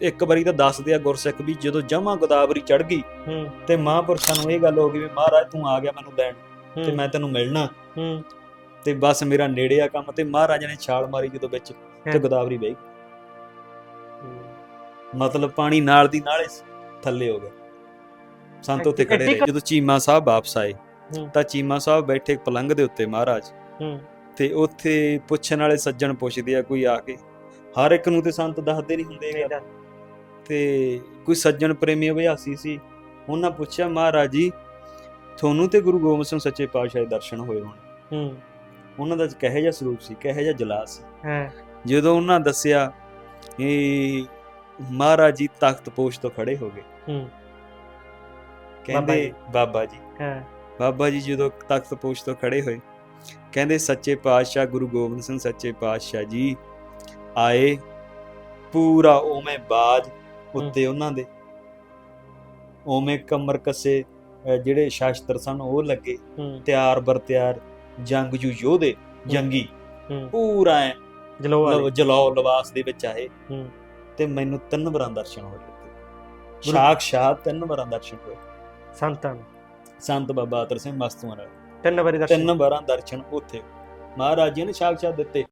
ਇੱਕ ਵਾਰੀ ਤਾਂ ਦੱਸਦੇ ਆ ਗੁਰਸਿੱਖ ਵੀ ਜਦੋਂ ਜਮਾ ਗੋਦਾਵਰੀ ਚੜ ਗਈ ਹੂੰ। ਤੇ ਮਹਾਂਪੁਰਸ਼ਾਂ ਨੂੰ ਇਹ ਗੱਲ ਹੋ ਗਈ ਵੀ ਮਹਾਰਾਜ ਤੂੰ ਆ ਗਿਆ ਮੈਨੂੰ ਲੈਣ ਤੇ ਮੈਂ ਤੈਨੂੰ ਮਿਲਣਾ। ਹੂੰ। ਤੇ ਬਸ ਮੇਰਾ ਨੇੜੇ ਆ ਕੰਮ ਤੇ ਮਹਾਰਾਜ ਨੇ ਛਾਲ ਮਾਰੀ ਜਦੋਂ ਵਿੱਚ ਤੇ। ਗੋਦਾਵਰੀ ਵਹੀ। ਹੂੰ। ਮਤਲਬ ਪਾਣੀ ਨਾਲ ਦੀ ਨਾਲੇ ਥੱਲੇ ਹੋ ਗਿਆ। ਸੰਤ ਉੱਤੇ ਖੜੇ ਰਹੇ। ਜਦੋਂ ਚੀਮਾ ਸਾਹਿਬ ਵਾਪਸ ਆਏ। ਤਾਂ ਚੀਮਾ ਸਾਹਿਬ ਬੈਠੇ ਪਲੰਗ ਦੇ ਉੱਤੇ ਮਹਾਰਾਜ ਹੂੰ। ਤੇ ਉੱਥੇ ਪੁੱਛਣ ਵਾਲੇ ਸੱਜਣ ਪੁੱਛਦੇ ਆ ਕੋਈ ਆ ਕੇ ਹਰ ਇੱਕ ਨੂੰ ਤੇ ਸੰਤ ਦੱਸਦੇ ਨਹੀਂ ਹੁੰਦੇ ਇਹ ਗੱਲ। ਤੇ ਕੋਈ ਸੱਜਣ ਪ੍ਰੇਮੀ ਅਭਿਆਸੀ ਸੀ ਉਹਨਾਂ ਪੁੱਛਿਆ ਮਹਾਰਾਜ ਜੀ ਤੁਹਾਨੂੰ ਤੇ ਗੁਰੂ ਗੋਬਿੰਦ ਸਿੰਘ ਸੱਚੇ ਪਾਤਸ਼ਾਹ ਦੇ ਦਰਸ਼ਨ ਹੋਏ ਹੋਣ। ਹੂੰ। ਉਹਨਾਂ ਦਾ ਕਹੇ ਜਿਹਾ ਸਰੂਪ ਸੀ ਕਹੇ ਜਿਹਾ ਜਲਾਸ ਸੀ? ਹਾਂ। ਜਦੋਂ ਉਹਨਾਂ ਦੱਸਿਆ ਇਹ ਮਹਾਰਾਜ ਜੀ ਤਖਤ ਪੋਸ਼ ਤੋਂ ਖੜੇ ਹੋ ਗਏ। ਹੂੰ। ਕਹਿੰਦੇ ਬਾਬਾ ਜੀ। ਹਾਂ। ਬਾਬਾ ਜੀ ਜਦੋਂ ਤਖਤ ਪੋਸ਼ ਤੋਂ ਖੜੇ ਹੋਏ ਕਹਿੰਦੇ ਸੱਚੇ ਪਾਤਸ਼ਾਹ ਗੁਰੂ ਗੋਬਿੰਦ ਸਿੰਘ ਸੱਚੇ ਪਾਤਸ਼ਾਹ ਜੀ ਆਏ ਪੂਰਾ ਉਵੇਂ ਬਾਜ ਉੱਤੇ ਉਹਨਾਂ ਦੇ। ਉਵੇਂ ਕਮਰ ਕੱਸੇ ਜਿਹੜੇ ਸ਼ਾਸਤਰ ਸਨ ਉਹ ਲੱਗੇ। ਤਿਆਰ ਬਰ ਤਿਆਰ ਜੰਗਜੂ ਯੋਧੇ ਜੰਗੀ। ਪੂਰਾ ਜਲੋ ਜਲਾਉ ਲਿਬਾਸ ਦੇ ਵਿੱਚ ਆਏ। ਤੇ ਮੈਨੂੰ ਤਿੰਨ ਵਾਰਾਂ ਦਰਸ਼ਨ ਹੋਏ। ਸਾਖਸ਼ਾਤ ਤਿੰਨ ਵਾਰਾਂ ਦਰਸ਼ਨ ਹੋਏ। ਸੰਤਾਂ ਸੰਤ ਬਾਬਾ ਅਤਰ ਸਿੰਘ ਮਸਤੂਆਂ ਨਾਲ। ਤਿੰਨ ਵਾਰੀ ਦਰਸ਼ਨ। ਤਿੰਨ ਵਾਰਾਂ ਦਰਸ਼ਨ ਉੱਥੇ। ਮਹਾਰਾਜ ਜੀ ਨੇ ਸਾਖਸ਼ਾਤ ਦਿੱਤੇ।